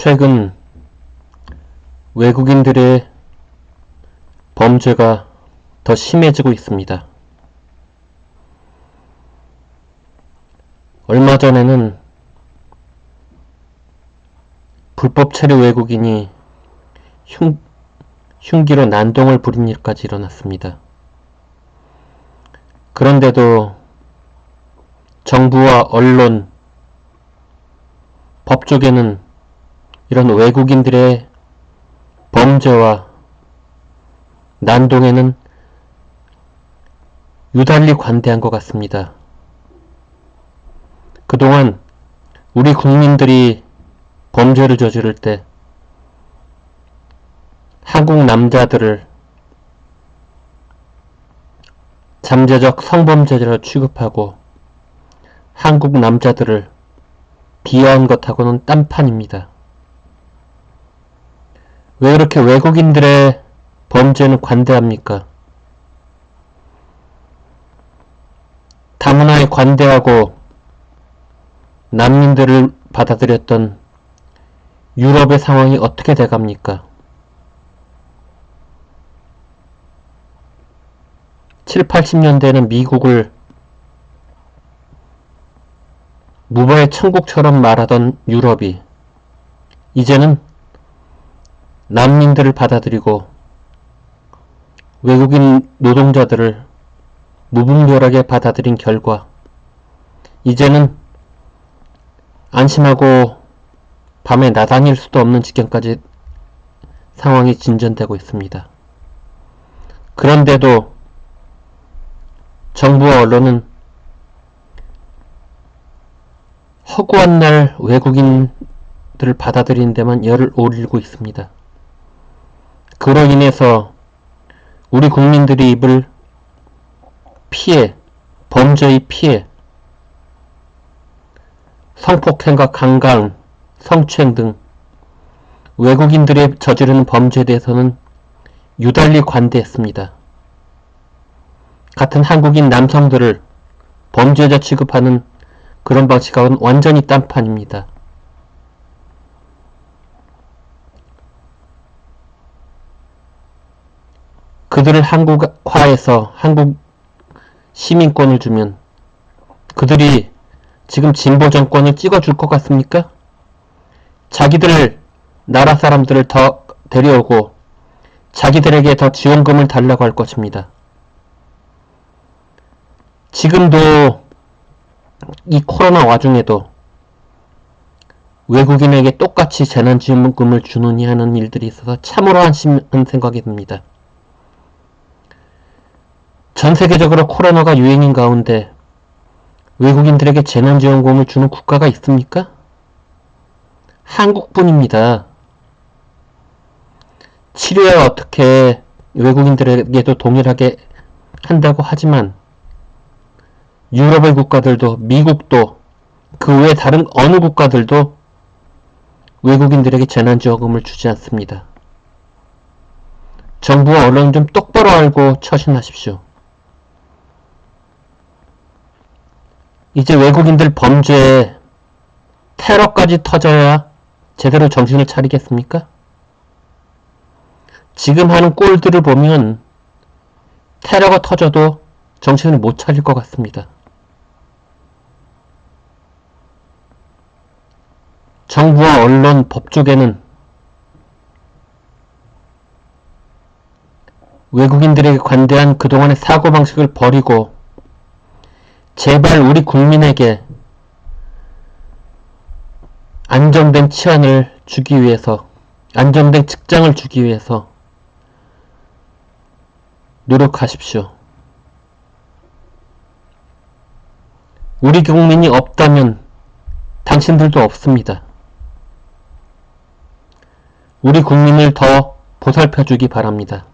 최근 외국인들의 범죄가 더 심해지고 있습니다. 얼마 전에는 불법 체류 외국인이 흉, 흉기로 난동을 부린 일까지 일어났습니다. 그런데도 정부와 언론, 법 쪽에는 이런 외국인들의 범죄와 난동에는 유달리 관대한 것 같습니다. 그동안 우리 국민들이 범죄를 저지를 때 한국 남자들을 잠재적 성범죄자로 취급하고 한국 남자들을 비하한 것하고는 딴판입니다. 왜 이렇게 외국인들의 범죄는 관대합니까? 다문화에 관대하고 난민들을 받아들였던 유럽의 상황이 어떻게 돼갑니까? 7, 80년대에는 미국을 무바의 천국처럼 말하던 유럽이 이제는 난민들을 받아들이고 외국인 노동자들을 무분별하게 받아들인 결과 이제는 안심하고 밤에 나다닐 수도 없는 지경까지 상황이 진전되고 있습니다. 그런데도 정부와 언론은 허구한 날 외국인들을 받아들이는 데만 열을 올리고 있습니다. 그로 인해서 우리 국민들이 입을 피해, 범죄의 피해, 성폭행과 강간, 성추행 등 외국인들의 저지르는 범죄에 대해서는 유달리 관대했습니다. 같은 한국인 남성들을 범죄자 취급하는 그런 방식하고는 완전히 딴판입니다. 그들을 한국화해서 한국 시민권을 주면 그들이 지금 진보 정권을 찍어줄 것 같습니까? 자기들 나라 사람들을 더 데려오고 자기들에게 더 지원금을 달라고 할 것입니다. 지금도 이 코로나 와중에도 외국인에게 똑같이 재난지원금을 주느니 하는 일들이 있어서 참으로 한심한 생각이 듭니다. 전 세계적으로 코로나가 유행인 가운데 외국인들에게 재난지원금을 주는 국가가 있습니까? 한국뿐입니다. 치료에 어떻게 외국인들에게도 동일하게 한다고 하지만 유럽의 국가들도 미국도 그 외 다른 어느 국가들도 외국인들에게 재난지원금을 주지 않습니다. 정부와 언론 좀 똑바로 알고 처신하십시오. 이제 외국인들 범죄에 테러까지 터져야 제대로 정신을 차리겠습니까? 지금 하는 꼴들을 보면 테러가 터져도 정신을 못 차릴 것 같습니다. 정부와 언론, 법 쪽에는 외국인들에게 관대한 그동안의 사고방식을 버리고 제발 우리 국민에게 안정된 치안을 주기 위해서, 안정된 직장을 주기 위해서 노력하십시오. 우리 국민이 없다면 당신들도 없습니다. 우리 국민을 더 보살펴 주기 바랍니다.